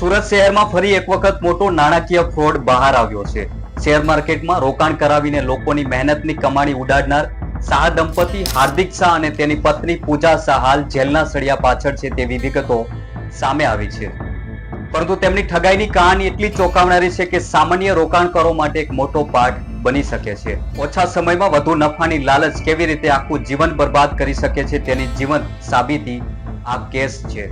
સુરત શહેરમાં ફરી એક વખત મોટો નાણાકીય ફ્રોડ બહાર આવ્યો છે. શેર માર્કેટમાં રોકાણ કરાવીને લોકોની મહેનતની કમાણી ઉડાડનાર શાહ દંપતી હાર્દિક શાહ અને તેની પત્ની પૂજા શાહ હાલ જેલના સળિયા પાછળ છે તેવી વિગતો સામે આવી છે. પરંતુ તેમની ઠગાઈની કહાની એટલી ચોંકાવનારી છે કે સામાન્ય રોકાણકારો માટે એક મોટો પાઠ બની શકે છે. ઓછા સમયમાં વધુ નફાની લાલચ કેવી રીતે આખું જીવન બરબાદ કરી શકે છે તેની જીવન સાબિતી આ કેસ છે.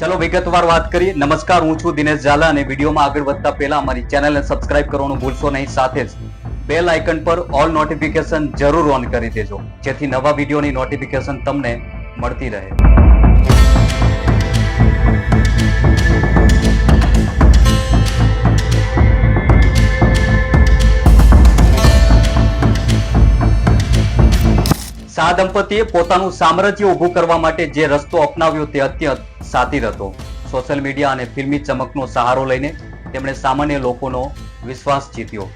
ચલો વિગતવાર વાત કરીએ. નમસ્કાર, હું છું દિનેશ ઝાલા અને વિડીયોમાં આગળ વધતા પહેલા અમારી ચેનલને સબસ્ક્રાઇબ કરવાનું ભૂલશો નહીં. સાથે જ બેલ આઇકન પર ઓલ નોટિફિકેશન જરૂર ઓન કરી દેજો, જેથી નવા વિડીયોની નોટિફિકેશન તમને મળતી રહે. શાહ દંપતીએ પોતાનું સામ્રાજ્ય ઊભું કરવા માટે જે રસ્તો અપનાવ્યો તે અત્યંત સાતીર હતો. સોશિયલ મીડિયા અને ફિલ્મી ચમકનો સહારો લઈને તેમણે સામાન્ય લોકોનો વિશ્વાસ જીત્યો.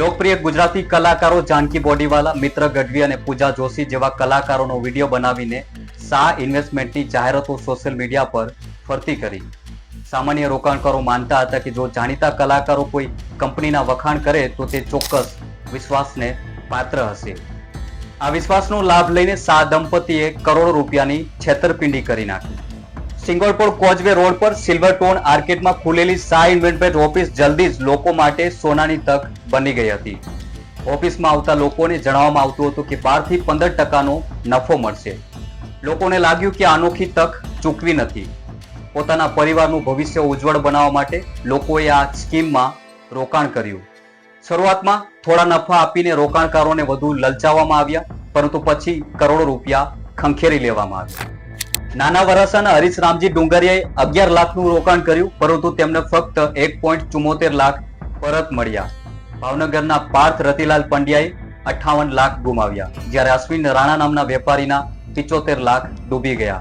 લોકપ્રિય ગુજરાતી કલાકારો જાનકી બોડીવાલા, મિત્ર ગઢવી અને પૂજા જોશી જેવા કલાકારોનો વીડિયો બનાવીને શાહ ઇન્વેસ્ટમેન્ટની જાહેરાતો સોશિયલ મીડિયા પર ફરતી કરી. સામાન્ય રોકાણકારો માનતા હતા કે જો જાણીતા કલાકારો કોઈ કંપનીના વખાણ કરે તો તે ચોક્કસ વિશ્વાસને પાત્ર હશે. આ વિશ્વાસનો લાભ લઈને સા દંપતીએ કરોડો રૂપિયાની છેતરપિંડી કરી નાખી. સિંગલપોર કોચવે રોડ પર સિલ્વર ટોન આર્કેટમાં ખુલેલી શાહ ઇન્વેસ્ટમેન્ટ ઓફિસ જલ્દી જ લોકો માટે સોનાની તક બની ગઈ હતી. ઓફિસમાં આવતા લોકોને જણાવવામાં આવતું હતું કે બારથી પંદર ટકાનો નફો મળશે. લોકોને લાગ્યું કે અનોખી તક ચૂકવી નથી. પોતાના પરિવારનું ભવિષ્ય ઉજ્જવળ બનાવવા માટે લોકોએ આ સ્કીમમાં રોકાણ કર્યું. શરૂઆતમાં થોડા નફા આપીને રોકાણકારોને વધુ લલચાવવામાં આવ્યા, પરંતુ પછી કરોડો રૂપિયા ખંખેરી લેવામાં આવ્યા. નાના વરાસાના હરીશ રામજી ડુંગરિયાએ અગિયાર લાખનું રોકાણ કર્યું, પરંતુ તેમને ફક્ત એક પોઈન્ટ ચુમ્મોતેર લાખ પરત મળ્યા. ભાવનગરના પાર્થ રતિલાલ પંડ્યાએ અઠાવન લાખ ગુમાવ્યા, જ્યારે અશ્વિન રાણા નામના વેપારીના પિચોતેર લાખ ડૂબી ગયા.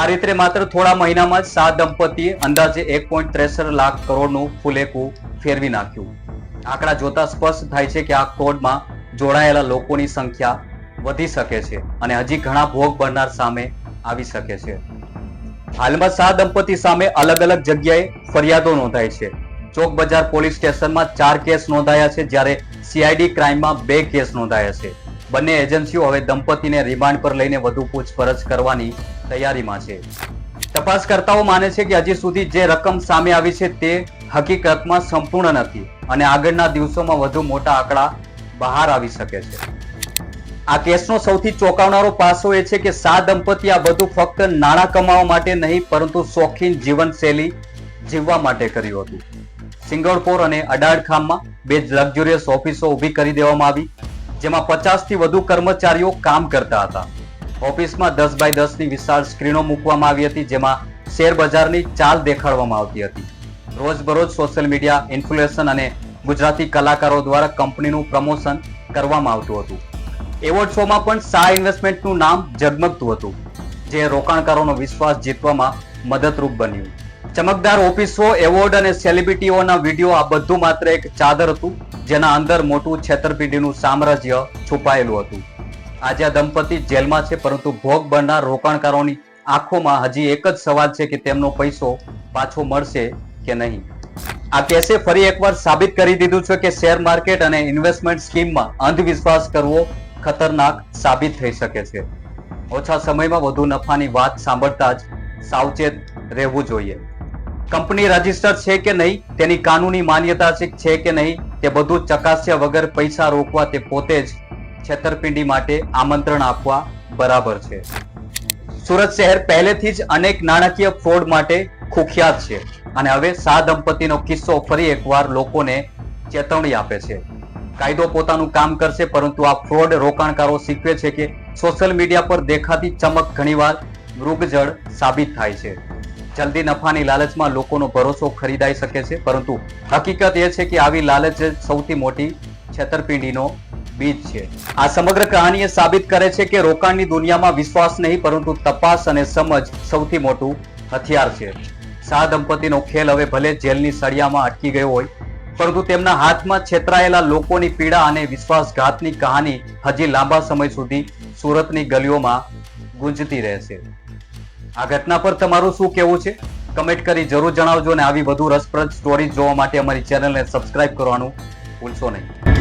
આ રીતે માત્ર થોડા મહિનામાં જ શાહ દંપતીએ અંદાજે એક પોઈન્ટ ત્રેસઠ લાખ કરોડનું ફુલેકું ફેરવી નાખ્યું. આંકડા જોતા સ્પષ્ટ થાય છે કે આ કોડમાં જોડાયેલા લોકોની સંખ્યા વધી શકે છે અને હજી ઘણા ભોગ બનનાર સામે આવી શકે છે. હાલમાં સા દંપતી સામે અલગ અલગ જગ્યાએ ફરિયાદો નોંધાઈ છે. ચોક બજાર પોલીસ સ્ટેશનમાં ચાર કેસ નોંધાયા છે જ્યારે સીઆઈડી ક્રાઇમમાં બે કેસ નોંધાયા છે. બંને એજન્સીઓ હવે દંપતીને રિમાન્ડ પર લઈને વધુ પૂછપરછ કરવાની તૈયારીમાં છે. તપાસકર્તાઓ માને છે કે હજી સુધી જે રકમ સામે આવી છે તે હકીકતમાં સંપૂર્ણ નથી. અને આગળના દિવસોમાં વધુ મોટા આંકડા બહાર આવી શકે છે. આ કેસનો સૌથી ચોંકાવનારો પાસો એ છે કે સા દંપતી આ બધું ફક્ત નાણાં કમાવા માટે નહીં, પરંતુ શોખીન જીવનશૈલી જીવવા માટે કર્યું હતું. સિંગળપોર અને અડાડખામમાં બે લક્ઝુરિયસ ઓફિસો ઊભી કરી દેવામાં આવી, જેમાં પચાસથી વધુ કર્મચારીઓ કામ કરતા હતા. ઓફિસમાં દસ બાય દસની વિશાળ સ્ક્રીનો મૂકવામાં આવી હતી, જેમાં શેર બજારની ચાલ દેખાડવામાં આવતી હતી. રોજબરોજ સોશિયલ મીડિયા ઇન્ફ્લુએશન અને ગુજરાતી કલાકારો દ્વારા કંપનીનું પ્રમોશન કરવામાં આવતું હતું. એવોર્ડ શોમાં પણ શાહ ઇન્વેસ્ટમેન્ટનું નામ ઝગમગતું હતું, જે રોકાણકારોનો વિશ્વાસ જીતવામાં મદદરૂપ બન્યું. ચમકદાર ઓફિસો, એવોર્ડ અને સેલિબ્રિટીઓના વીડિયો આ બધું માત્ર એક ચાદર હતું, જેના અંદર મોટું છેતરપિંડીનું સામ્રાજ્ય છુપાયેલું હતું. આજે આ દંપતી જેલમાં છે, પરંતુ ભોગ બનનાર રોકાણકારોની આંખોમાં હજી એક જ સવાલ છે કે તેમનો પૈસો પાછો મળશે કે નહીં? આ કેસે ફરી એકવાર સાબિત કરી દીધું છે કે શેર માર્કેટ અને ઇન્વેસ્ટમેન્ટ સ્કીમમાં અંધવિશ્વાસ કરવો ખતરનાક સાબિત થઈ શકે છે. ઓછા સમયમાં વધુ નફાની વાત સાંભળતા જ સાવચેત રહેવું જોઈએ. કંપની રજિસ્ટર છે કે નહીં? તેની કાનૂની માન્યતા છે- કે નહીં? તે બધું ચકાસ્યા વગર પૈસા રોકવા તે પોતે જ છેતરપિંડી માટે આમંત્રણ આપવા બરાબર છે. સુરત શહેર પહેલેથી જ અનેક નાણાકીય ફ્રોડ માટે કુખ્યાત છે. અને હવે શાહ દંપતીનો કિસ્સો ફરી એકવાર લોકોને ચેતવણી આપે છે. કાયદો પોતાનું કામ કરશે, પરંતુ આ ફ્રોડ રોકાણકારો શીખવે છે કે સોશિયલ મીડિયા પર દેખાતી ચમક ઘણીવાર મૃગજળ સાબિત થાય છે. જલ્દી નફાની લાલચમાં લોકોનો ભરોસો ખરીદાઈ શકે છે, પરંતુ હકીકત એ છે કે આવી લાલચ સૌથી મોટી છેતરપિંડીનો બીજ છે. આ સમગ્ર કહાની એ સાબિત કરે છે કે રોકાણની દુનિયામાં વિશ્વાસ નહીં, પરંતુ તપાસ અને સમજ સૌથી મોટું હથિયાર છે. શાહ દંપતીનો ખેલ હવે ભલે જેલની સળિયામાં અટકી ગયો હોય, પરંતુ તેમના હાથમાં છેતરાયેલા લોકોની પીડા અને વિશ્વાસઘાતની કહાની હજી લાંબા સમય સુધી સુરતની ગલીઓમાં ગુંજતી રહેશે. આ ઘટના પર તમારું શું કહેવું છે? કમેન્ટ કરી જરૂર જણાવજો અને આવી વધુ રસપ્રદ સ્ટોરી જોવા માટે અમારી ચેનલને સબસ્ક્રાઇબ કરવાનું ભૂલશો નહીં.